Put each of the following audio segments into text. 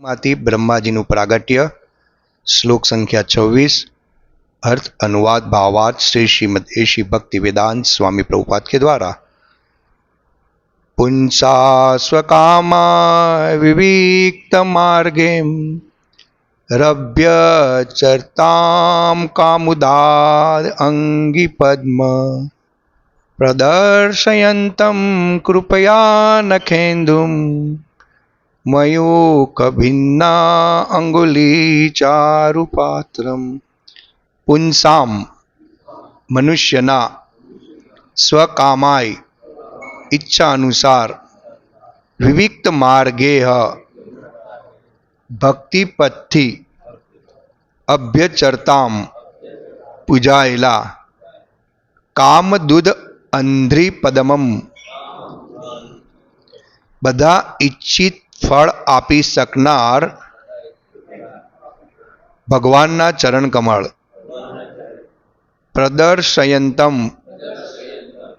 માંથી બ્રહ્માજીનું પ્રાગટ્ય, શ્લોક સંખ્યા છવ્વીસ, અર્થ અનુવાદ ભાવાર્થ શ્રી શ્રીમદ એશી ભક્તિ વેદાંત સ્વામી પ્રભુપાદ કે દ્વારા. પુંસા સ્વકામા વિવિક્ત માર્ગે રભ્ય ચરતામ કામુદાદ અંગી પદ્મ, પ્રદર્શયંતમ કૃપયા નખેન્દુમ મયુકભિન્ના અંગુલી ચારુપાત્રમ પુંસામ મનુષ્યના સ્વકામાય ઈચ્છા અનુસાર વિવિક્ત માર્ગેહ ભક્તિપથથી અભ્યચરતામ પૂજાયેલા કામદુધ અંધ્રી બધા ઈચ્છિત ફળ આપી શકનાર ભગવાનના ચરણ કમળ પ્રદર્શયંતમ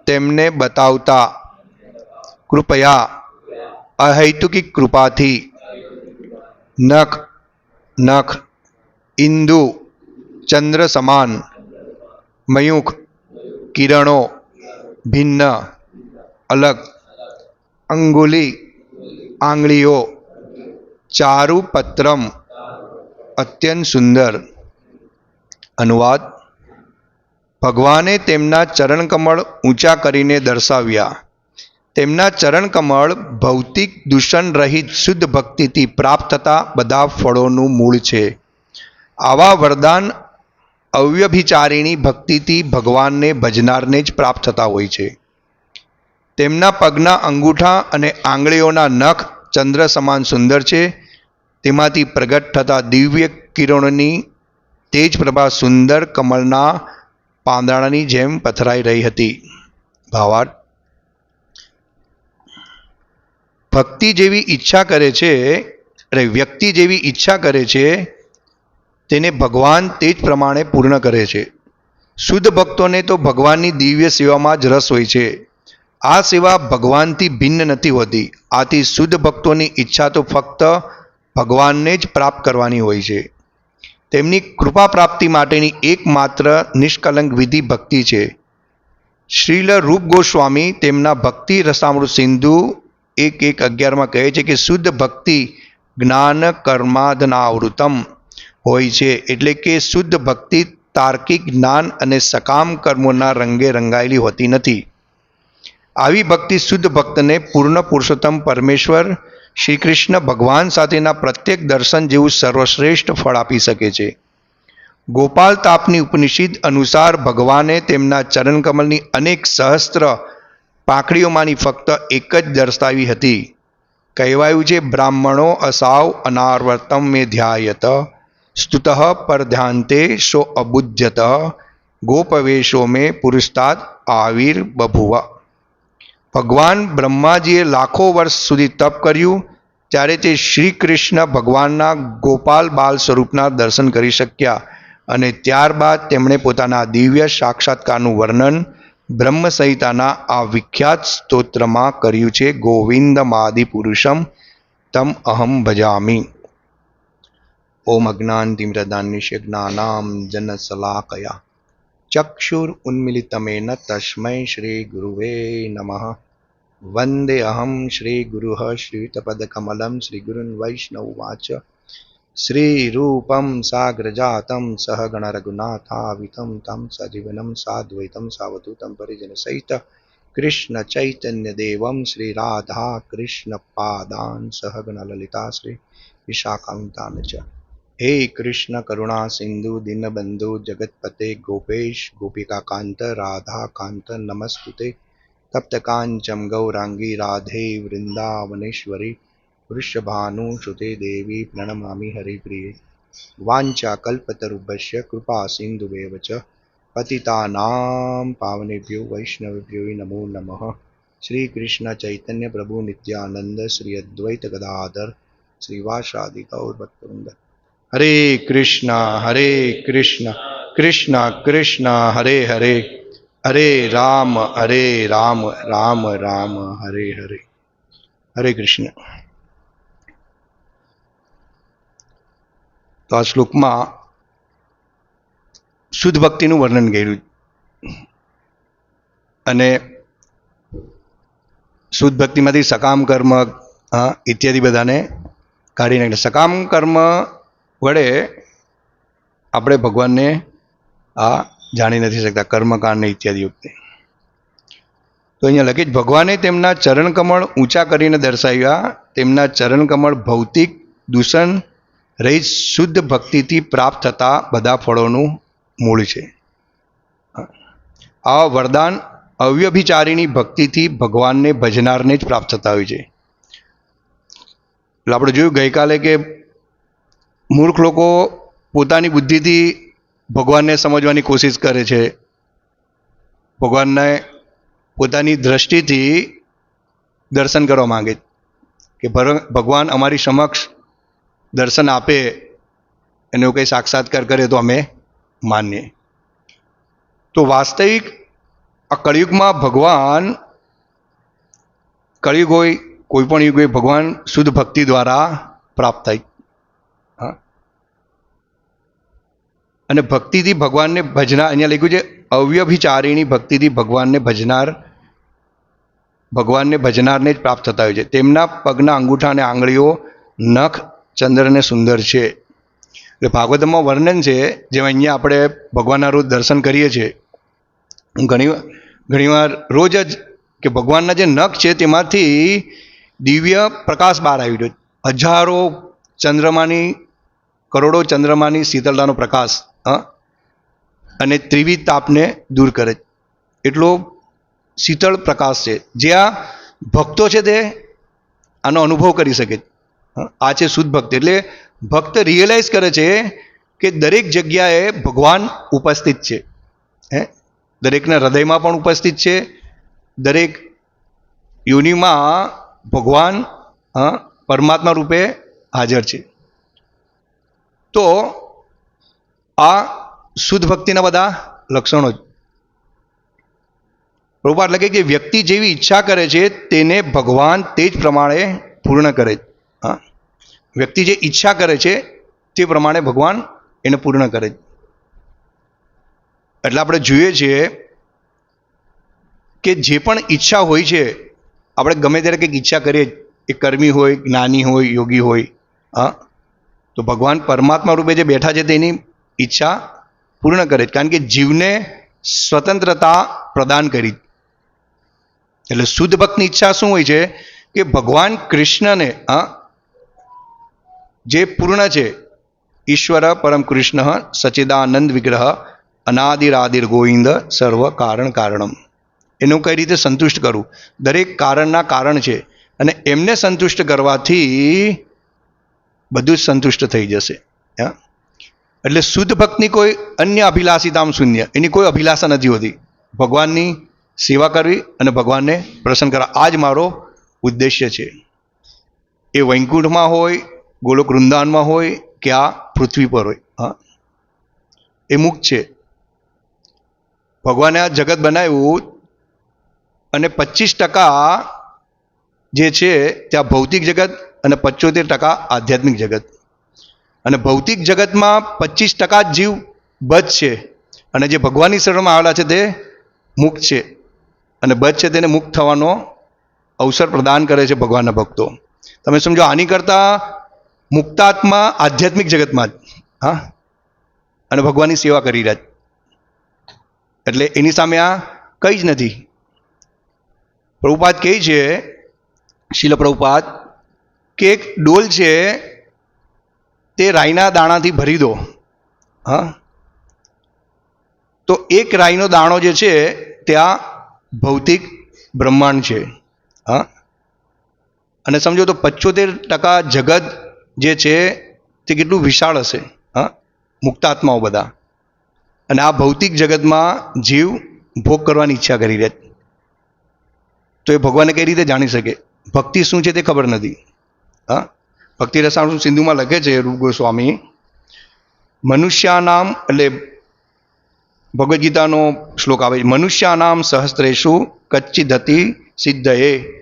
તેમને બતાવતા કૃપયા અહૈતુકિક કૃપાથી નખ નખ ઇન્દુ ચંદ્ર સમાન મયુખ કિરણો ભિન્ન અલગ અંગુલી આંગળીઓ ચારુપત્રમ અત્યંત સુંદર. અનુવાદ, ભગવાને તેમના ચરણકમળ ઊંચા કરીને દર્શાવ્યા. તેમના ચરણકમળ ભૌતિક દૂષણ રહિત શુદ્ધ ભક્તિથી પ્રાપ્ત થતા બધા ફળોનું મૂળ છે. આવા વરદાન અવ્યભિચારીણી ભક્તિથી ભગવાનને ભજનારને જ પ્રાપ્ત થતા હોય છે. તેમના પગના અંગૂઠા અને આંગળીઓના નખ ચંદ્ર સમાન સુંદર છે. તેમાંથી પ્રગટ થતા દિવ્ય કિરણોની તેજ પ્રભા સુંદર કમળના પાંદડાની જેમ પથરાઈ રહી હતી. ભાવાર્થ ભક્તિ જેવી ઈચ્છા કરે છે અરે વ્યક્તિ જેવી ઈચ્છા કરે છે, તેને ભગવાન તે જ પ્રમાણે પૂર્ણ કરે છે. શુદ્ધ ભક્તોને તો ભગવાનની દિવ્ય સેવામાં જ રસ હોય છે. આ સેવા ભગવાનથી ભિન્ન નથી હોતી. આથી શુદ્ધ ભક્તોની ઈચ્છા તો ફક્ત ભગવાનને જ પ્રાપ્ત કરવાની હોય છે. તેમની કૃપા પ્રાપ્તિ માટેની એકમાત્ર નિષ્કલંક વિધિ ભક્તિ છે. શ્રીલ રૂપ ગોસ્વામી તેમના ભક્તિ રસામૃત સિંધુ એક એક અગિયારમાં કહે છે કે શુદ્ધ ભક્તિ જ્ઞાન કર્માધનાવૃતમ હોય છે એટલે કે શુદ્ધ ભક્તિ તાર્કિક જ્ઞાન અને સકામ કર્મોના રંગે રંગાયેલી હોતી નથી. આવી ભક્તિ શુદ્ધ ભક્તને પૂર્ણ પુરુષોત્તમ પરમેશ્વર શ્રી કૃષ્ણ ભગવાન સાથેના પ્રત્યેક દર્શન જેવું સર્વશ્રેષ્ઠ ફળ આપી શકે છે. ગોપાલ તાપની ઉપનિષદ અનુસાર ભગવાને તેમના ચરણકમલની અનેક સહસ્ત્ર પાંખડીઓમાંની ફક્ત એક જ દર્શાવી હતી. કહેવાયું છે, બ્રાહ્મણો અસાવ અનાર્વર્તમ મે ધ્યાયત, સ્તુત પર ધ્યાનતે શો અબુધ્યત ગોપવેશો મે પુરુષતાદ આવિર બભુવ. ભગવાન બ્રહ્માજીએ લાખો વર્ષ સુધી તપ કર્યું, ત્યારે તે શ્રી કૃષ્ણ ભગવાનના ગોપાલ બાલ સ્વરૂપના દર્શન કરી શક્યા અને ત્યારબાદ તેમણે પોતાના દિવ્ય સાક્ષાત્કારનું વર્ણન બ્રહ્મ સંહિતાના આ વિખ્યાત સ્તોત્રમાં કર્યું છે, ગોવિંદ માદિ પુરુષમ તમ અહમ ભજામી. ઓમ અજ્ઞાનતિમ્રદાનિશ્ય જ્ઞાનામ જન સલાકયા ચક્ષુર ઉન્મિલિતમેન તસ્મૈ શ્રી ગુરુવે નમઃ વંદે અહમ શ્રી ગુરુ શ્રીતપદકમલમ શ્રી ગુરુન વૈષ્ણવવાચ શ્રીરૂપમ સાગ્રજાતમ સહગણ રઘુનાથાવિતમ તમ સજીવનમ સાદ્વૈતમ સાવધૂતમ પરિજન સહિત કૃષ્ણ ચૈતન્ય દેવમ શ્રી રાધા કૃષ્ણ પાદાન સહગણ લલિતા શ્રી વિશાખાંતાન હે કૃષ્ણ કરુણા સિંધુ દિનબંધુ જગતપતે ગોપેશ ગોપિકાકાંત રાધાકાંત નમસ્તુતે તપ્તકાંચમ ગૌરાંગી રાધે વૃંદાવનેશ્વરી વૃષભાનુસુતે દેવી પ્રણમામી હરિપ્રિય વાંચા કલ્પતરુભ્ય કૃપા સિંધુવેવ ચ પતિતાનામ પાવનેભ્યો વૈષ્ણવભ્યો નમો નમઃ શ્રી કૃષ્ણ ચૈતન્ય પ્રભુ નિત્યાનંદ શ્રી અદ્વૈત ગદાધર શ્રીવાસાદિ ગૌર હરે કૃષ્ણ હરે કૃષ્ણ કૃષ્ણ કૃષ્ણ હરે હરે હરે રામ હરે રામ રામ રામ હરે હરે હરે કૃષ્ણ તો આ શ્લોકમાં શુદ્ધ ભક્તિનું વર્ણન કર્યું અને શુદ્ધ ભક્તિમાંથી સકામ કર્મ હા ઇત્યાદિ બધાને કાઢી નાખે સકામ કર્મ વડે આપણે ભગવાનને આ જાણી નથી શકતા, કર્મકાંડને ઇત્યાદિ વખતે. તો અહીંયા લખી જ ભગવાને તેમના ચરણકમળ ઊંચા કરીને દર્શાવ્યા, તેમના ચરણકમળ ભૌતિક, દૂષણ રહિત, શુદ્ધ ભક્તિથી પ્રાપ્ત થતા બધા ફળોનું મૂળ છે. આ વરદાન અવ્યભિચારીની ભક્તિથી ભગવાનને ભજનારને જ પ્રાપ્ત થતા હોય છે. એટલે આપણે જોયું ગઈકાલે કે મૂર્ખ લોકો પોતાની બુદ્ધિથી ભગવાનને સમજવાની કોશિશ કરે છે. ભગવાનને પોતાની દ્રષ્ટિથી દર્શન કરવા માંગે કે ભગવાન અમારી સમક્ષ દર્શન આપે, એનો કંઈ સાક્ષાત્કાર કરે તો અમે માનીએ. તો વાસ્તવિક આ કળિયુગમાં ભગવાન, કળિયુગ હોય, કોઈ પણ યુગ હોય, ભગવાન શુદ્ધ ભક્તિ દ્વારા પ્રાપ્ત થાય. હા. અને ભક્તિથી ભગવાનને ભજનાર, અહીંયા લખ્યું છે, અવ્યભિચારીણી ભક્તિથી ભગવાનને ભજનાર, ભગવાનને ભજનારને જ પ્રાપ્ત થતા હોય છે. તેમના પગના અંગૂઠા અને આંગળીઓ નખ ચંદ્રને સુંદર છે. એટલે ભાગવતમાં વર્ણન છે, જેમાં અહીંયા આપણે ભગવાનના રોજ દર્શન કરીએ છીએ. ઘણી ઘણીવાર રોજ જ કે ભગવાનના જે નખ છે, તેમાંથી દિવ્ય પ્રકાશ બહાર આવી રહ્યો હજારો ચંદ્રમાની, કરોડો ચંદ્રમાની શીતળતાનો પ્રકાશ, હા, અને ત્રિવિધ તાપને દૂર કરે. એટલો શીતળ પ્રકાશ છે. જ્યાં ભક્તો છે તે આનો અનુભવ કરી શકે આ છે શુદ્ધ ભક્ત. એટલે ભક્ત રિયલાઇઝ કરે છે કે દરેક જગ્યાએ ભગવાન ઉપસ્થિત છે. હે, દરેકના હૃદયમાં પણ ઉપસ્થિત છે. દરેક યોનિમાં ભગવાન પરમાત્મા રૂપે હાજર છે. તો આ શુદ્ધ ભક્તિના બધા લક્ષણો જ. એટલે કે વ્યક્તિ જેવી ઈચ્છા કરે છે તેને ભગવાન તે જ પ્રમાણે પૂર્ણ કરે છે. હા. વ્યક્તિ જે ઈચ્છા કરે છે તે પ્રમાણે ભગવાન એને પૂર્ણ કરે છે. એટલે આપણે જોઈએ છીએ કે જે પણ ઈચ્છા હોય છે, આપણે ગમે ત્યારે કંઈક ઈચ્છા કરીએ એ કર્મી હોય જ્ઞાની હોય, યોગી હોય હા. તો ભગવાન પરમાત્મા રૂપે જે બેઠા છે તેની ઈચ્છા પૂર્ણ કરે છે. કારણ કે જીવને સ્વતંત્રતા પ્રદાન કરી. એટલે શુદ્ધ ભક્તની ઈચ્છા શું હોય છે? કે ભગવાન કૃષ્ણને, હા, જે પૂર્ણ છે, ઈશ્વર પરમ કૃષ્ણ સચિદાનંદ વિગ્રહ અનાદિરાદિર ગોવિંદ સર્વ કારણ કારણમ. એનું કઈ રીતે સંતુષ્ટ કરવું દરેક કારણના કારણ છે. અને એમને સંતુષ્ટ કરવાથી બધું જ સંતુષ્ટ થઈ જશે. હા? એટલે શુદ્ધ ભક્તની કોઈ અન્ય અભિલાષિતામ શૂન્ય. એની કોઈ અભિલાષા નથી હોતી. ભગવાનની સેવા કરવી અને ભગવાનને પ્રસન્ન કરવા. આ જ મારો ઉદ્દેશ્ય છે. એ વૈકુંઠમાં હોય, ગોલોક વૃંદાવનમાં હોય કે આ પૃથ્વી પર હોય. હા? એ મુક્ત છે. ભગવાને આ જગત બનાવ્યું અને પચીસ ટકા જે છે ત્યાં ભૌતિક જગત અને પચોતેર ટકા આધ્યાત્મિક જગત. અને ભૌતિક જગતમાં પચીસ ટકા જ જીવ બધ છે. અને જે ભગવાનની શરણમાં આવેલા છે તે મુક્ત છે. અને બધ છે તેને મુક્ત થવાનો અવસર પ્રદાન કરે છે ભગવાનના ભક્તો. તમે સમજો આની કરતાં મુક્તાત્મા આધ્યાત્મિક જગતમાં જ, હા? અને ભગવાનની સેવા કરી રહ્યા એટલે એની સામે આ કંઈ જ નથી. પ્રભુપાદ કહે છે શીલ પ્રભુપાદ કે એક ડોલ છે, તે રાઈના દાણાથી ભરી દો. હા? તો એક રાઈનો દાણો જે છે ત્યાં ભૌતિક બ્રહ્માંડ છે. હા? અને સમજો તો પચોતેર ટકા જગત જે છે, તે કેટલું વિશાળ હશે? હા? મુક્તાત્માઓ બધા. અને આ ભૌતિક જગતમાં જીવ ભોગ કરવાની ઈચ્છા કરી રહે તો એ ભગવાનને કઈ રીતે જાણી શકે? ભક્તિ શું છે તે ખબર નથી. હા? ભક્તિ રસામૃત સિંધુમાં લખે છે રૂપ ગોસ્વામી. મનુષ્યાનામ, એટલે ભગવદ્ ગીતાનો શ્લોક આવે છે, મનુષ્યાનામ સહસ્ત્રેશુ કચ્ચિદતિ સિદ્ધયે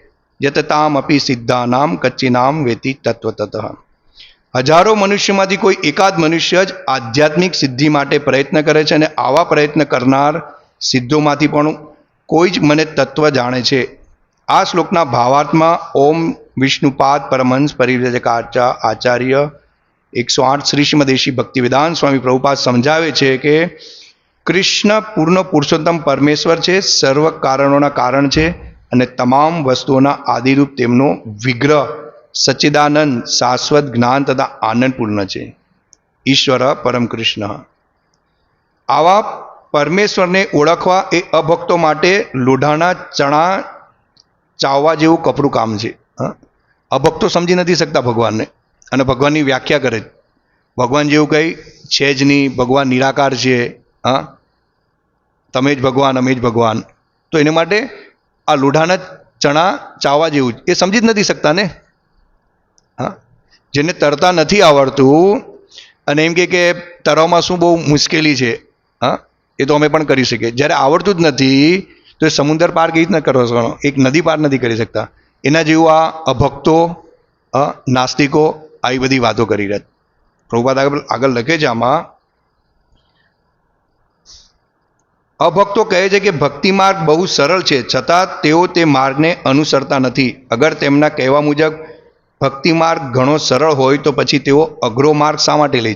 યતતામ અપી સિદ્ધાનામ કચ્ચિનામ વેતિ તત્વતત. હજારો મનુષ્યમાંથી કોઈ એકાદ મનુષ્ય જ આધ્યાત્મિક સિદ્ધિ માટે પ્રયત્ન કરે છે અને આવા પ્રયત્ન કરનાર સિદ્ધોમાંથી પણ કોઈ જ મને તત્વ જાણે છે. આ શ્લોકના ભાવાર્થમાં ઓમ વિષ્ણુપાદ પરમહંસ પરિવ્રજકાચા આચાર્ય એકસો આઠ શ્રી શ્રીમદેશી ભક્તિવેદાંત સ્વામી પ્રભુપાદ સમજાવે છે કે કૃષ્ણ પૂર્ણ પુરુષોત્તમ પરમેશ્વર છે, સર્વ કારણોના કારણ છે અને તમામ વસ્તુઓના આદિરૂપ તેમનો વિગ્રહ, સચ્ચિદાનંદ, શાશ્વત જ્ઞાન તથા આનંદપૂર્ણ છે. ઈશ્વર પરમ કૃષ્ણ. આવા પરમેશ્વરને ઓળખવા એ અભક્તો માટે લોઢાના ચણા ચાવવા જેવું કપરું કામ છે અભક્તો સમજી નથી શકતા ભગવાનને. અને ભગવાનની વ્યાખ્યા કરે. ભગવાન જેવું કંઈ છે જ નહીં, ભગવાન નિરાકાર છે, હા? તમે જ ભગવાન, અમે જ ભગવાન. તો એને માટે આ લોઢાના ચણા ચાવવા જેવું. એ સમજી જ નથી શકતા ને? હા? જેને તરતા નથી આવડતું, અને એમ કે તરવામાં શું બહુ મુશ્કેલી છે, હા? એ તો અમે પણ કરી શકીએ. જ્યારે આવડતું જ નથી તો એ સમુદ્ર પાર કેવી રીતના કરો છો? એક નદી પાર નથી કરી શકતા. એના જેવું આ અભક્તો નાસ્તિકો આવી બધી વાતો કરી રહ્યા. પ્રભુપાદ આગળ આગળ લખે છે આમાં, અભક્તો કહે છે કે ભક્તિ માર્ગ બહુ સરળ છે, છતાં તેઓ તે માર્ગને અનુસરતા નથી. અગર તેમના કહેવા મુજબ ભક્તિ માર્ગ ઘણો સરળ હોય તો પછી તેઓ અઘરો માર્ગ શા માટે લે?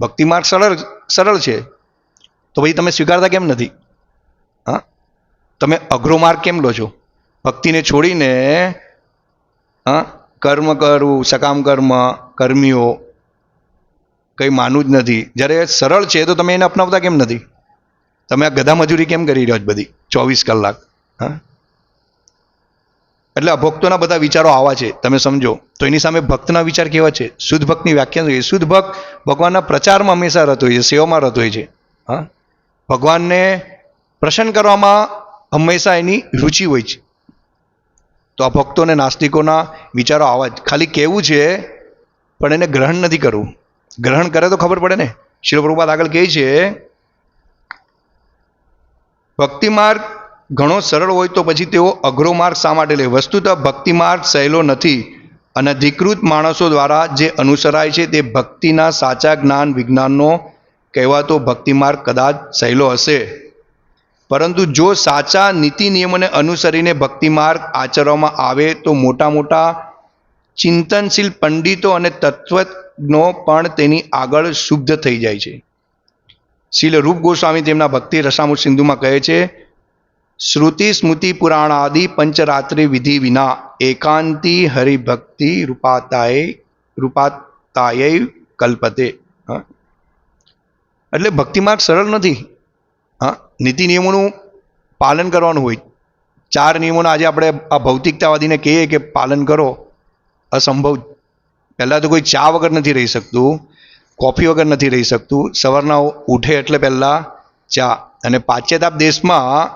ભક્તિ માર્ગ સરળ સરળ છે. તો પછી તમે સ્વીકારતા કેમ નથી? હા. તમે અઘરો માર્ગ કેમ લો છો? ભક્તિને છોડીને હા કર્મ કરવું સકામ કર્મ, કર્મીઓ, કંઈ માનવું જ નથી. જ્યારે સરળ છે તો તમે એને અપનાવતા કેમ નથી? તમે આ ગધા મજૂરી કેમ કરી રહ્યો છો બધી? ચોવીસ કલાક હા એટલે અભક્તોના બધા વિચારો આવા છે, તમે સમજો. તો એની સામે ભક્તના વિચાર કેવા છે? શુદ્ધ ભક્તની વ્યાખ્યા જોઈએ શુદ્ધ ભક્ત ભગવાનના પ્રચારમાં હંમેશા રત હોય છે, સેવામાં રત હોય છે હા ભગવાનને પ્રસન્ન કરવામાં હંમેશા એની રુચિ હોય છે. તો આ ભક્તો અને નાસ્તિકોના વિચારો આવા જ. ખાલી કહેવું છે, પણ એને ગ્રહણ નથી કરવું. ગ્રહણ કરે તો ખબર પડે ને? શિલ પ્રભુપાદ આગળ કહે છે ભક્તિ માર્ગ ઘણો સરળ હોય તો પછી તેઓ અઘરો માર્ગ શા માટે લે? વસ્તુતઃ ભક્તિ માર્ગ સહેલો નથી. અનધિકૃત માણસો દ્વારા જે અનુસરાય છે તે ભક્તિના સાચા જ્ઞાન વિજ્ઞાનનો કહેવાતો ભક્તિ માર્ગ કદાચ સહેલો હશે. પરંતુ જો સાચા નીતિ નિયમોને અનુસરીને ભક્તિ માર્ગ આચરવામાં આવે તો મોટા મોટા ચિંતનશીલ પંડિતો અને તત્વજ્ઞો પણ તેની આગળ શુદ્ધ થઈ જાય છે. શીલ રૂપ ગોસ્વામી તેમના ભક્તિ રસામૃત સિંધુમાં કહે છે, શ્રુતિ સ્મૃતિ પુરાણ આદિ પંચરાત્રિ વિધિ વિના એકાંતિ હરિભક્તિ રૂપાતાય રૂપાતાય કલ્પતે. એટલે ભક્તિ માર્ગ સરળ નથી. હા, નીતિ નિયમોનું પાલન કરવાનું હોય. ચાર નિયમોના આજે આપણે આ ભૌતિકતાવાદીને કહીએ કે પાલન કરો. અસંભવ. પહેલાં તો કોઈ ચા વગર નથી રહી શકતું, કોફી વગર નથી રહી શકતું. સવારના ઉઠે એટલે પહેલાં ચા. અને પાશ્ચાતાપ દેશમાં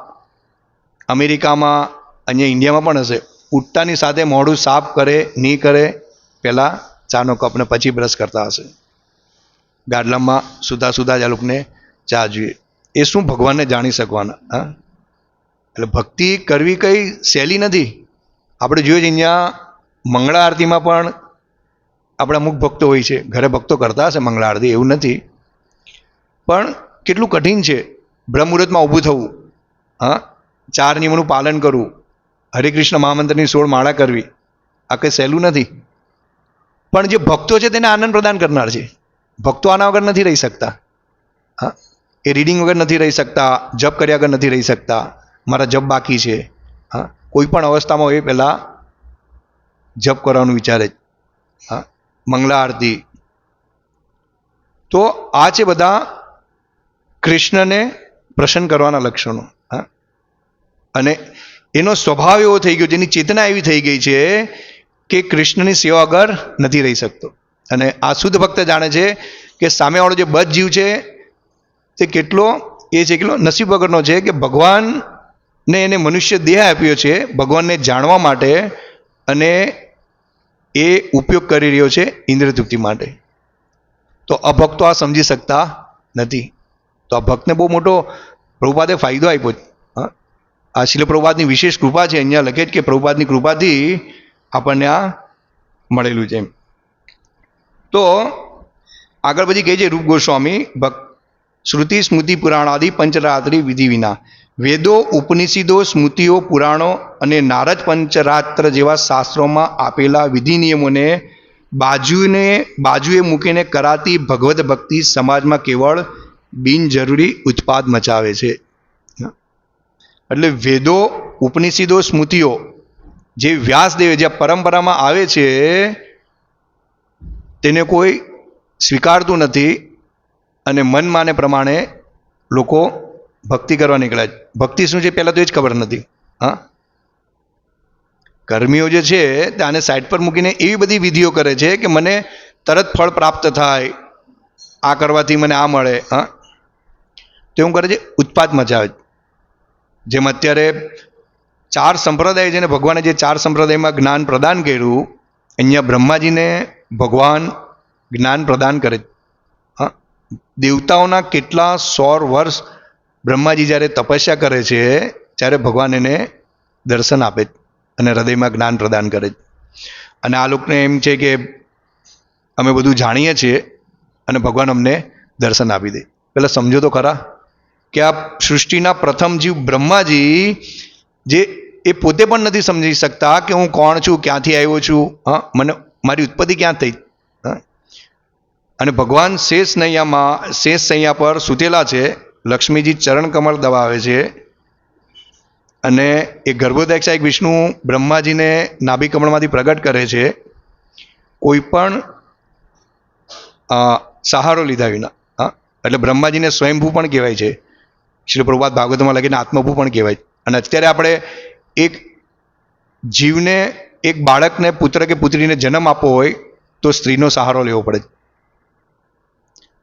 અમેરિકામાં અહીંયા ઇન્ડિયામાં પણ હશે. ઉઠતાની સાથે મોઢું સાફ કરે, નહીં કરે, પહેલાં ચાનો કપને પછી બ્રશ કરતા હશે. ગાડલામાં સુધા સુધા જ આ લોકોને ચા જોઈએ. એ શું ભગવાનને જાણી શકવાના, હા? એટલે ભક્તિ કરવી કંઈ સહેલી નથી. આપણે જોઈએ છીએ અહીંયા મંગળા આરતીમાં પણ આપણા અમુક ભક્તો હોય છે, ઘરે ભક્તો કરતા હશે મંગળા આરતી, એવું નથી. પણ કેટલું કઠિન છે બ્રહ્મુહૂર્તમાં ઊભું થવું, હા? ચાર નિયમોનું પાલન કરવું, હરે કૃષ્ણ મહામંત્રની સોળ માળા કરવી, આ કંઈ સહેલું નથી. પણ જે ભક્તો છે તેને આનંદ પ્રદાન કરનાર છે. ભક્તો આના વગર નથી રહી શકતા, હા? એ રીડિંગ વગર નથી રહી શકતા, જપ કર્યા વગર નથી રહી શકતા. મારા જપ બાકી છે. હા, કોઈ પણ અવસ્થામાં હોય પહેલાં જપ કરવાનું વિચારે જ હા, મંગલા આરતી. તો આ છે બધા કૃષ્ણને પ્રસન્ન કરવાના લક્ષણો. હા, અને એનો સ્વભાવ એવો થઈ ગયો, જેની ચેતના એવી થઈ ગઈ છે કે કૃષ્ણની સેવા વગર નથી રહી શકતો. અને આ શુદ્ધ ભક્ત જાણે છે કે સામેવાળો જે બદ્ધ જીવ છે તે કેટલો? એ છે કેટલો? નસીબ વગરનો છે કે ભગવાનને એને મનુષ્ય દેહ આપ્યો છે, ભગવાનને જાણવા માટે અને એ ઉપયોગ કરી રહ્યો છે ઇન્દ્રતૃપ્તિ માટે. તો અભક્તો આ સમજી શકતા નથી. તો આ ભક્તને બહુ મોટો પ્રભુપાદે ફાયદો આપ્યો. હા? આ શિલ પ્રભુપાદની વિશેષ કૃપા છે, અહીંયા લખે કે પ્રભુપાદની કૃપાથી આપણને આ મળેલું છે એમ. તો આગળ પછી કહે છે રૂપ ગોસ્વામી, ભક્ત શ્રુતિ, સ્મૃતિ, પુરાણ આદિ પંચરાત્રિ વિધિ વિના. વેદો, ઉપનિષદો, સ્મૃતિઓ, પુરાણો અને નારદ પંચરાત્ર જેવા શાસ્ત્રોમાં આપેલા વિધિ નિયમોને બાજુને, બાજુએ મૂકીને કરાતી ભગવદ્ ભક્તિ સમાજમાં કેવળ બિનજરૂરી ઉત્પાદ મચાવે છે. એટલે વેદો, ઉપનિષદો, સ્મૃતિઓ જે વ્યાસદેવ, જે પરંપરામાં આવે છે, તેને કોઈ સ્વીકારતું નથી. અને મન માને પ્રમાણે લોકો ભક્તિ કરવા નીકળ્યા છે. ભક્તિ શું છે પહેલાં તો એ જ ખબર નથી. હા? કર્મીઓ જે છે તે આને સાઈડ પર મૂકીને એવી બધી વિધિઓ કરે છે કે મને તરત ફળ પ્રાપ્ત થાય, આ કરવાથી મને આ મળે, હા? તો એવું કરે છે ઉત્પાદ મચાવે છે. જેમ અત્યારે ચાર સંપ્રદાય છે ને ભગવાને જે ચાર સંપ્રદાયમાં જ્ઞાન પ્રદાન કર્યું, અહીંયા બ્રહ્માજીને ભગવાન જ્ઞાન પ્રદાન કરે છે. દેવતાઓના કેટલા સોર વર્ષ બ્રહ્માજી જ્યારે તપસ્યા કરે છે, ત્યારે ભગવાન એને દર્શન આપે અને હૃદયમાં જ્ઞાન પ્રદાન કરે છે. અને આ લોકોને એમ છે કે અમે બધું જાણીએ છીએ અને ભગવાન અમને દર્શન આપી દે. પહેલાં સમજો તો ખરા કે આ સૃષ્ટિના પ્રથમ જીવ બ્રહ્માજી જે એ પોતે પણ નથી સમજી શકતા કે હું કોણ છું, ક્યાંથી આવ્યો છું, હા, મને મારી ઉત્પત્તિ ક્યાં થઈ? અને ભગવાન શેષ નૈયામાં, શેષ સૈયા પર સૂતેલા છે. લક્ષ્મીજી ચરણ કમળ દબાવે છે. અને એ ગર્ભોદક્ષા એક વિષ્ણુ બ્રહ્માજીને નાભિકમળમાંથી પ્રગટ કરે છે. કોઈ પણ સહારો લીધા વિના, હા? એટલે બ્રહ્માજીને સ્વયંભૂ પણ કહેવાય છે. શ્રી પ્રભુપાદ ભાગવતમાં લખીને આત્મભૂ પણ કહેવાય અને અત્યારે આપણે એક જીવને, એક બાળકને પુત્ર કે પુત્રીને જન્મ આપવો હોય, તો સ્ત્રીનો સહારો લેવો પડે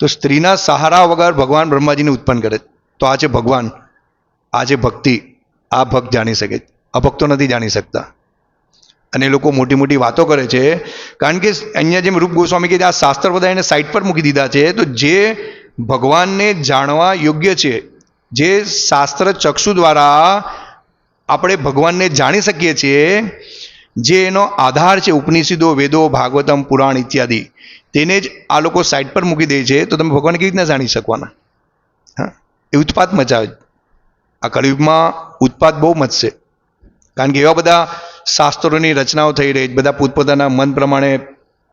તો સ્ત્રીના સહારા વગર ભગવાન બ્રહ્માજીને ઉત્પન્ન કરે તો આ છે ભગવાન, આ છે ભક્તિ, આ ભક્ત જાણી શકે અભક્તો નથી જાણી શકતા. અને લોકો મોટી મોટી વાતો કરે છે, કારણ કે અહીંયા જેમ રૂપ ગોસ્વામી કે આ શાસ્ત્ર બધા એને સાઈડ પર મૂકી દીધા છે, તો જે ભગવાનને જાણવા યોગ્ય છે, જે શાસ્ત્ર ચક્ષુ દ્વારા આપણે ભગવાનને જાણી શકીએ છીએ, જે એનો આધાર છે, ઉપનિષદો, વેદો, ભાગવતમ, પુરાણ, ઇત્યાદિ તેને જ આ લોકો સાઈડ પર મૂકી દે છે, તો તમે ભગવાન કેવી રીતના જાણી શકવાના? હા? એ ઉત્પાદ મચાવે આ કળિયુગમાં ઉત્પાદ બહુ મચશે કારણ કે એવા બધા શાસ્ત્રોની રચનાઓ થઈ રહી છે, બધા પોતપોતાના મન પ્રમાણે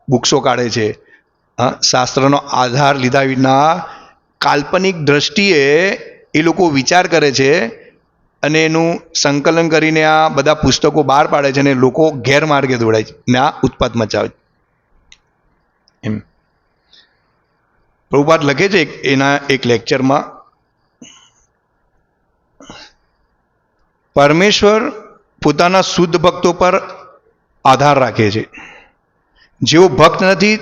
બુક્સો કાઢે છે. હા? શાસ્ત્રનો આધાર લીધા વિના કાલ્પનિક દ્રષ્ટિએ એ લોકો વિચાર કરે છે અને એનું સંકલન કરીને આ બધા પુસ્તકો બહાર પાડે છે અને લોકો ગેરમાર્ગે દોડાય છે. ને આ ઉત્પાદ મચાવે છે. એમ. પ્રભુપાદ લખે છે એના એક લેક્ચરમાં પરમેશ્વર પોતાના શુદ્ધ ભક્તો પર આધાર રાખે છે. જેઓ ભક્ત નથી,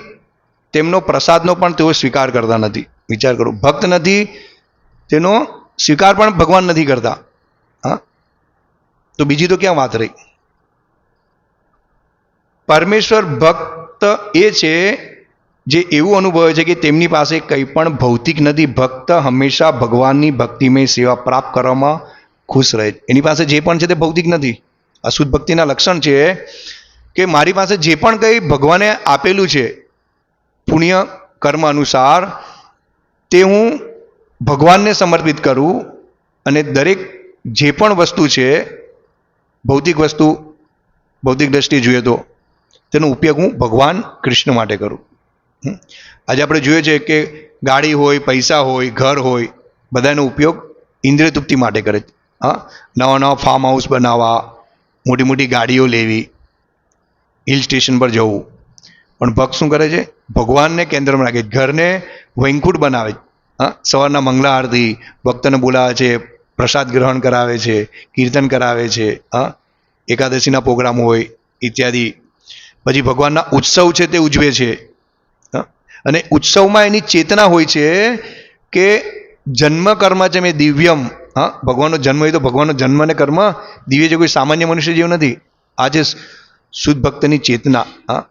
તેમનો પ્રસાદનો પણ તેઓ સ્વીકાર કરતા નથી. વિચાર કરો, ભક્ત નથી, તેનો સ્વીકાર પણ ભગવાન નથી કરતા. હા? તો બીજી તો ક્યાં વાત રહી? પરમેશ્વર ભક્ત એ છે જે એવું અનુભવે છે કે તેમની પાસે કંઈ પણ ભૌતિક નથી, ભક્ત હંમેશા ભગવાનની ભક્તિમય સેવા પ્રાપ્ત કરવામાં ખુશ રહે એની પાસે જે પણ છે તે ભૌતિક નથી અશુદ્ધ ભક્તિના લક્ષણ છે કે મારી પાસે જે પણ કંઈ ભગવાને આપેલું છે, પુણ્ય, કર્મ અનુસાર, તે હું ભગવાનને સમર્પિત કરું અને દરેક જે પણ વસ્તુ છે, ભૌતિક વસ્તુ, ભૌતિક દ્રષ્ટિએ જોઈએ તો, તેનો ઉપયોગ હું ભગવાન કૃષ્ણ માટે કરું. આજે આપણે જોઈએ છે કે ગાડી હોય, પૈસા હોય, ઘર હોય, બધાનો ઉપયોગ ઇન્દ્રિય તૃપ્તિ માટે કરે છે. હા? નવા નવા ફાર્મ હાઉસ બનાવવા, મોટી મોટી ગાડીઓ લેવી હિલ સ્ટેશન પર જવું. પણ ભક્ત શું કરે છે? ભગવાનને કેન્દ્રમાં રાખે ઘરને વૈંકુટ બનાવે હા? સવારના મંગલા આરતી, ભક્તને બોલાવે છે, પ્રસાદ ગ્રહણ કરાવે છે, કીર્તન કરાવે છે. હા? એકાદશીના પ્રોગ્રામ હોય, ઇત્યાદિ. પછી ભગવાનના ઉત્સવ છે તે ઉજવે છે? અને ઉત્સવમાં એની ચેતના હોય છે કે જન્મ કર્મ છે મેં દિવ્યમ. હા, ભગવાનનો જન્મ હોય તો ભગવાનનો જન્મ અને કર્મ દિવ્ય જે કોઈ સામાન્ય મનુષ્ય જેવું નથી. આ છે શુદ્ધ ભક્તની ચેતના. હા,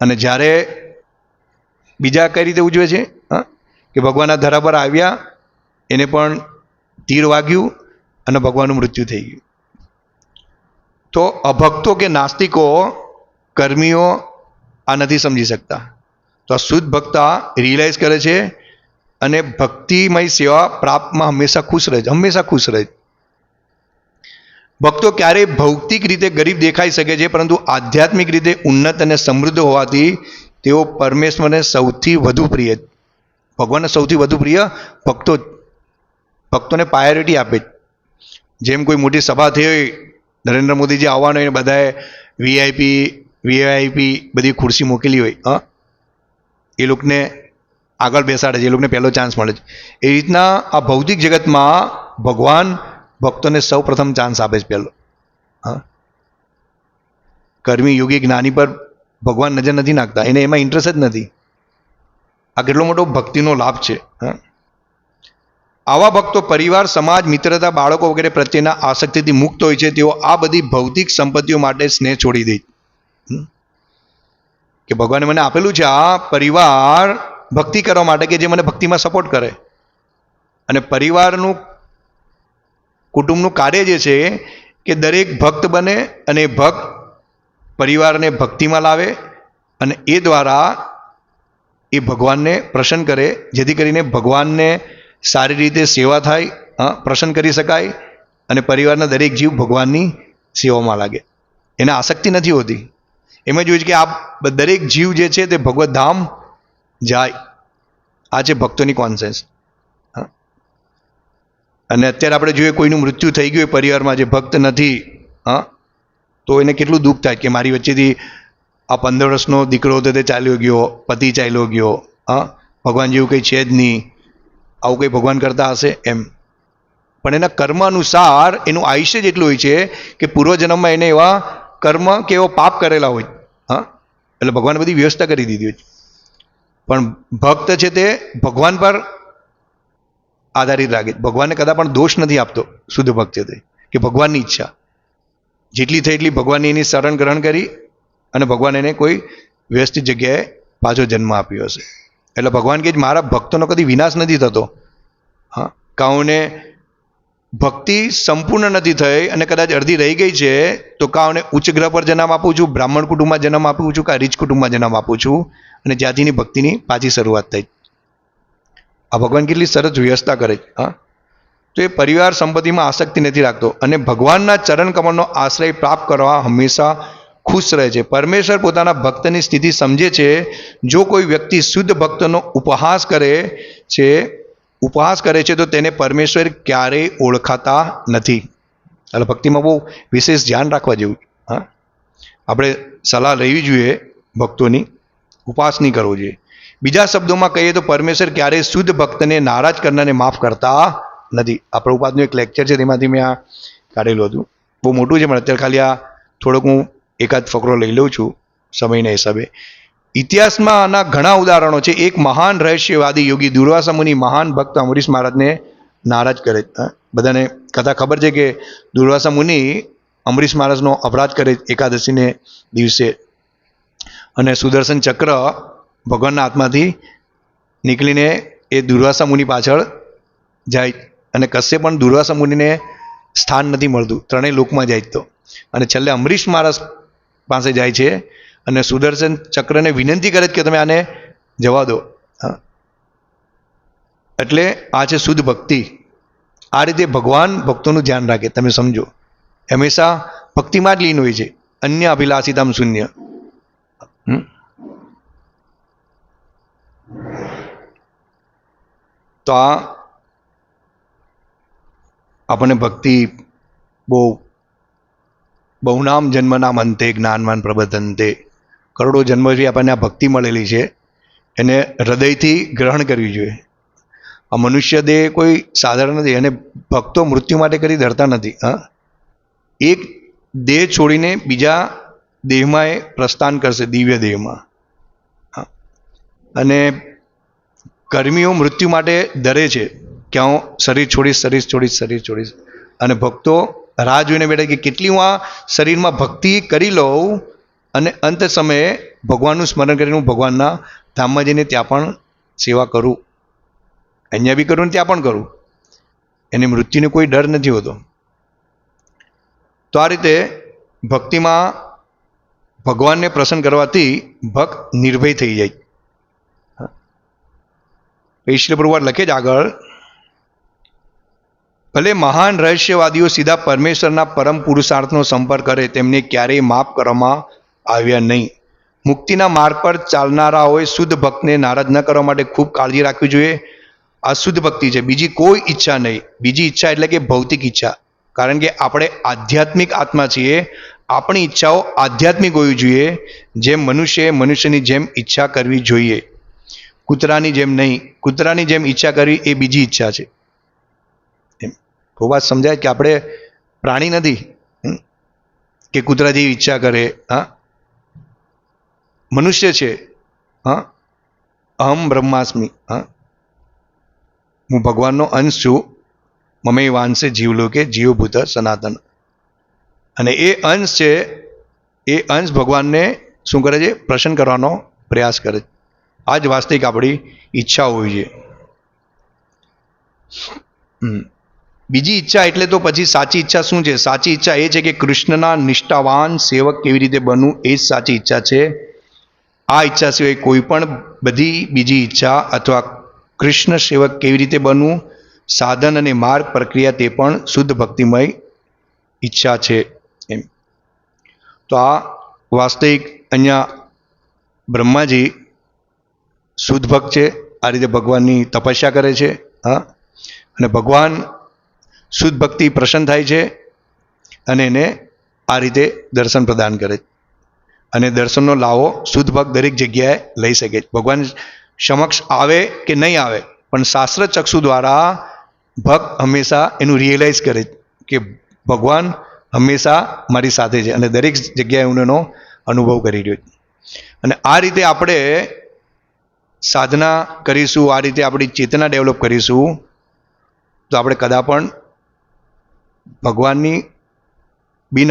અને જ્યારે બીજા કઈ રીતે ઉજવે છે? હા, કે ભગવાનના ધરા પર આવ્યા, એને પણ તીર વાગ્યું અને ભગવાનનું મૃત્યુ થઈ ગયું. તો અભક્તો કે નાસ્તિકો કર્મીઓ આ નથી સમજી શકતા. તો આ શુદ્ધ ભક્ત આ રિયલાઇઝ કરે છે અને ભક્તિમય સેવા પ્રાપ્તમાં હંમેશા ખુશ રહે છે, હંમેશા ખુશ રહે છે. ભક્તો ક્યારેય ભૌતિક રીતે ગરીબ દેખાઈ શકે છે, પરંતુ આધ્યાત્મિક રીતે ઉન્નત અને સમૃદ્ધ હોવાથી તેઓ પરમેશ્વરને સૌથી વધુ પ્રિય ભગવાનને સૌથી વધુ પ્રિય ભક્તો. ભક્તોને પ્રાયોરિટી આપે જેમ કોઈ મોટી સભા થઈ હોય, નરેન્દ્ર મોદીજી આવવાનો હોય બધાએ વીઆઈપી વીઆઈપી બધી ખુરશી મૂકેલી હોય, હા. એ લોકોને આગળ બેસાડે છે, એ લોકોને પહેલો ચાન્સ મળે છે. એ રીતના આ ભૌતિક જગતમાં ભગવાન ભક્તોને સૌ પ્રથમ ચાન્સ આપે છે પહેલો. હા. કર્મી યોગી જ્ઞાની પર ભગવાન નજર નથી નાખતા, એને એમાં ઇન્ટરેસ્ટ જ નથી. આ કેટલો મોટો ભક્તિનો લાભ છે, હા. આવા ભક્તો પરિવાર, સમાજ, મિત્રતા, બાળકો વગેરે પ્રત્યેના આસક્તિથી મુક્ત હોય છે, તેઓ આ બધી ભૌતિક સંપત્તિઓ માટે સ્નેહ છોડી દે? કે ભગવાને મને આપેલું છે આ પરિવાર ભક્તિ કરવા માટે કે જે મને ભક્તિમાં સપોર્ટ કરે. અને પરિવારનું કુટુંબનું કાર્ય જે છે કે દરેક ભક્ત બને અને ભક્ત પરિવારને ભક્તિમાં લાવે અને એ દ્વારા એ ભગવાનને પ્રસન્ન કરે, જેથી કરીને ભગવાનને સારી રીતે સેવા થાય પ્રસન્ન કરી શકાય અને પરિવારના દરેક જીવ ભગવાનની સેવામાં લાગે. એને આસક્તિ નથી હોતી. એમાં હોય છે કે આ દરેક જીવ જે છે તે ભગવત ધામ જાય. આ છે ભક્તોની કોન્સેન્સ અને અત્યારે આપણે જોઈએ કોઈનું મૃત્યુ થઈ ગયું પરિવારમાં જે ભક્ત નથી, હા, તો એને કેટલું દુઃખ થાય કે મારી વચ્ચેથી આ પંદર વર્ષનો દીકરો હતો તે ચાલ્યો ગયો, પતિ ચાલ્યો ગયો, હા, ભગવાન જેવું કંઈ છે જ નહીં, આવું કંઈ ભગવાન કરતા હશે એમ. પણ એના કર્મ અનુસાર એનું આયુષ્ય જ એટલું હોય છે કે પૂર્વજન્મમાં એને એવા કર્મ કે એવો પાપ કરેલા હોય, હા? એટલે ભગવાને બધી વ્યવસ્થા કરી દીધી હોય. પણ ભક્ત છે તે ભગવાન પર આધારિત રાખે. ભગવાનને કદા પણ દોષ નથી આપતો, શુદ્ધ ભક્ત તે, કે ભગવાનની ઈચ્છા. જેટલી થઈ એટલી ભગવાનની એની શરણ ગ્રહણ કરી અને ભગવાન એને કોઈ વ્યવસ્થિત જગ્યાએ પાછો જન્મ આપ્યો હશે. એટલે ભગવાન કે મારા ભક્તોનો કદી વિનાશ નથી થતો. હા? કાઉને ભક્તિ સંપૂર્ણ નથી થઈ અને કદાચ અડધી રહી ગઈ છે, તો કાઉને ઉચ્ચ ગ્રહ પર જન્મ આપું છું, બ્રાહ્મણ કુટુંબમાં જન્મ આપું છું, કા રીચ કુટુંબમાં જન્મ આપું છું? અને જ્યાંથીની ભક્તિની પાછી શરૂઆત થઈ. આ ભગવાન કેટલી સરસ વ્યવસ્થા કરે છે, હા? તો એ પરિવાર સંપત્તિમાં આસક્તિ નથી રાખતો અને ભગવાનના ચરણ કમળનો આશ્રય પ્રાપ્ત કરવા હંમેશા ખુશ રહે છે. પરમેશ્વર પોતાના ભક્તની સ્થિતિ સમજે છે, જો કોઈ વ્યક્તિ શુદ્ધ ભક્તનો ઉપહાસ કરે છે ઉપહાસ કરે છે તો તેને પરમેશ્વર ક્યારેય ઓળખાતા નથી. એટલે ભક્તિમાં બહુ વિશેષ ધ્યાન રાખવા જેવું. હા? આપણે સલાહ લેવી જોઈએ ભક્તોની. ઉપવાસ નહીં કરવો જોઈએ. બીજા શબ્દોમાં કહીએ તો પરમેશ્વર ક્યારેય શુદ્ધ ભક્તને નારાજ કરનારને માફ કરતા નથી. આ પ્રભુપાદનું એક લેક્ચર છે, તેમાંથી મેં આ કાઢેલું હતું. બહુ મોટું છે, પણ અત્યારે ખાલી આ થોડોક હું એકાદ ફકરો લઈ લઉં છું સમયના હિસાબે. ઇતિહાસમાં આના ઘણા ઉદાહરણો છે. એક મહાન રહસ્યવાદી યોગી દુર્વાસા મુનિ, મહાન ભક્ત અમરીશ મહારાજને નારાજ કરે બધાને કથા ખબર છે કે દુર્વાસા મુનિ અમરીશ મહારાજનો અપરાધ કરે એકાદશીને દિવસે. અને સુદર્શન ચક્ર ભગવાનના હાથમાંથી નીકળીને એ દુર્વાસા મુનિ પાછળ જાય અને કશે પણ દુર્વાસા મુનિને સ્થાન નથી મળતું. ત્રણેય લોકમાં જાય તો. અને છેલ્લે અમરીશ મહારાજ પાસે જાય છે. અને સુદર્શન ચક્રને વિનંતી કરે છે કે તમે આને જવા દો. હા. એટલે આ છે શુદ્ધ ભક્તિ. આ રીતે ભગવાન ભક્તોનું ધ્યાન રાખે, તમે સમજો. હંમેશા ભક્તિમાં જ લીન હોય છે. અન્ય અભિલાષિતામ શૂન્ય. તો આ આપણને ભક્તિ બહુ, બહુનામ જન્મનામ અંતે જ્ઞાનવાન પ્રબધંતે કરોડો જન્મથી આપણને આ ભક્તિ મળેલી છે. એને હૃદયથી ગ્રહણ કરવી જોઈએ. આ મનુષ્ય દેહ કોઈ સાધારણ નથી અને ભક્તો મૃત્યુ માટે કરી ધરતા નથી, હા. એક દેહ છોડીને બીજા દેહમાં એ પ્રસ્થાન કરશે, દિવ્ય દેહમાં અને કર્મીઓ મૃત્યુ માટે ડરે છે કે હું શરીર છોડીશ શરીર છોડીશ શરીર છોડીશ. અને ભક્તો રાહ જોઈને બેઠા કે કેટલી હું આ શરીરમાં ભક્તિ કરી લઉં અને અંત સમયે ભગવાનનું સ્મરણ કરીને હું ભગવાનના ધામમાં જઈને ત્યાં પણ સેવા કરું. અહીંયા બી કરું ને ત્યાં પણ કરું. એને મૃત્યુનો કોઈ ડર નથી હોતો. તો આ રીતે ભક્તિમાં ભગવાનને પ્રસન્ન કરવાથી ભક્ત નિર્ભય થઈ જાય. ઈશ્વર પ્રભુવાર લખે જ આગળ, ભલે મહાન રહસ્યવાદીઓ સીધા પરમેશ્વરના પરમ પુરુષાર્થનો સંપર્ક કરે, તેમને ક્યારેય માફ કરવામાં આવ્યા નહીં. મુક્તિના માર્ગ પર ચાલનારાઓએ શુદ્ધ ભક્તને નારાજ ન કરવા માટે ખૂબ કાળજી રાખવી જોઈએ. આ શુદ્ધ ભક્તિ છે. બીજી કોઈ ઈચ્છા નહીં. બીજી ઈચ્છા એટલે કે ભૌતિક ઈચ્છા. કારણ કે આપણે આધ્યાત્મિક આત્મા છીએ. આપણી ઈચ્છાઓ આધ્યાત્મિક હોવી જોઈએ. જેમ મનુષ્યએ મનુષ્યની જેમ ઈચ્છા કરવી જોઈએ. કૂતરાની જેમ નહીં. કૂતરાની જેમ ઈચ્છા કરવી એ બીજી ઈચ્છા છે. એમ. તો વાત સમજાય કે આપણે પ્રાણી નથી? કે કૂતરા જેવી ઈચ્છા કરે. હા? મનુષ્ય છે. હા? અહમ બ્રહ્માસ્મિ. હા? હું ભગવાનનો અંશ છું. મમે વાંશે જીવલોકે જીવભૂત સનાતન. અને એ અંશ છે, એ અંશ ભગવાનને શું કરે છે? પ્રસન્ન કરવાનો પ્રયાસ કરે છે. આ જ વાસ્તવિક આપણી ઈચ્છા હોવી હમ. બીજી ઈચ્છા એટલે તો પછી સાચી ઈચ્છા શું છે? સાચી ઈચ્છા એ છે કે કૃષ્ણના નિષ્ઠાવાન સેવક કેવી રીતે બનવું? એ જ સાચી ઈચ્છા છે. આ ઈચ્છા સિવાય કોઈ પણ બધી બીજી ઈચ્છા અથવા કૃષ્ણ સેવક કેવી રીતે બનવું, સાધન અને માર્ગ પ્રક્રિયા તે પણ શુદ્ધ ભક્તિમય ઈચ્છા છે એમ. તો આ વાસ્તવિક અહીંયા બ્રહ્માજી શુદ્ધ ભક્ત છે, આ રીતે ભગવાનની તપસ્યા કરે છે, હા. અને ભગવાન શુદ્ધ ભક્તિ પ્રસન્ન થાય છે અને એને આ રીતે દર્શન પ્રદાન કરે છે. અને દર્શનનો લાવો શુદ્ધ ભક્ત દરેક જગ્યાએ લઈ શકે. છે ભગવાન સમક્ષ આવે કે નહીં આવે, પણ શાસ્ત્ર ચક્ષુ દ્વારા ભક્ત હંમેશા એનું રિયલાઇઝ કરે કે ભગવાન હંમેશા મારી સાથે છે અને દરેક જગ્યાએ હું એનો અનુભવ કરી રહ્યો છું. અને આ રીતે આપણે સાધના કરીશું, આ રીતે આપણી ચેતના ડેવલપ કરીશું, તો આપણે કદા પણ ભગવાનની બિન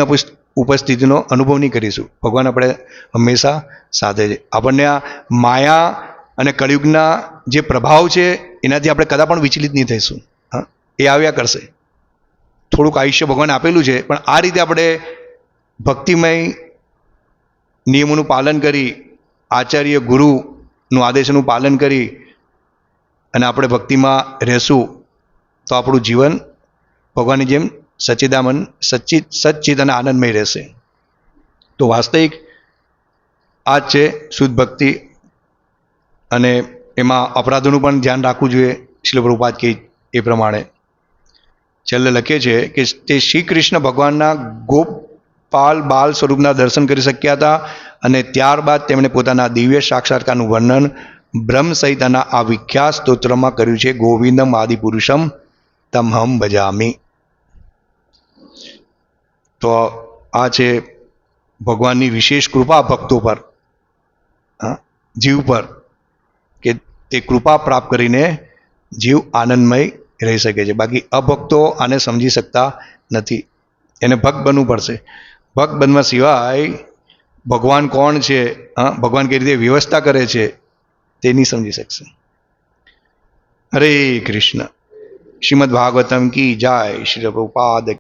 ઉપસ્થિતિનો અનુભવ નહીં કરીશું. ભગવાન આપણે હંમેશા સાથે છે. આપણને આ માયા અને કળિયુગના જે પ્રભાવ છે, એનાથી આપણે કદા પણ વિચલિત નહીં થઈશું. હા? એ આવ્યા કરશે. થોડુંક આયુષ્ય ભગવાન આપેલું છે, પણ આ રીતે આપણે ભક્તિમય નિયમોનું પાલન કરી, આચાર્ય ગુરુનું આદેશનું પાલન કરી અને આપણે ભક્તિમાં રહેશું, તો આપણું જીવન ભગવાનની જેમ સચ્ચિદામન સચ્ચિત સચ્ચિત અને આનંદમય રહેશે. તો વાસ્તવિક આ જ છે શુદ્ધ ભક્તિ અને એમાં અપરાધોનું પણ ધ્યાન રાખવું જોઈએ. શિલ પ્રભુપાદ કહે એ પ્રમાણે. છેલ્લે લખે છે કે તે શ્રી કૃષ્ણ ભગવાનના ગોપાલ બાલ સ્વરૂપના દર્શન કરી શક્યા હતા અને ત્યારબાદ તેમણે પોતાના દિવ્ય સાક્ષાત્કારનું વર્ણન બ્રહ્મ સહિતના આ વિખ્યાત સ્તોત્રમાં કર્યું છે. ગોવિંદમ આદિપુરુષમ તમહમ ભજામી. તો આ છે ભગવાનની વિશેષ કૃપા ભક્તો પર જીવ પર કે તે કૃપા પ્રાપ્ત કરીને જીવ આનંદમય રહી શકે છે. બાકી અભક્તો આને સમજી શકતા નથી. એને ભક્ત બનવું પડશે. ભક્ત બનવા સિવાય ભગવાન કોણ છે ભગવાન કઈ રીતે વ્યવસ્થા કરે છે તે નહીં સમજી શકશે. હરે કૃષ્ણ. શ્રીમદ ભાગવતમ કી જાય, શ્રી પ્રભુપાદ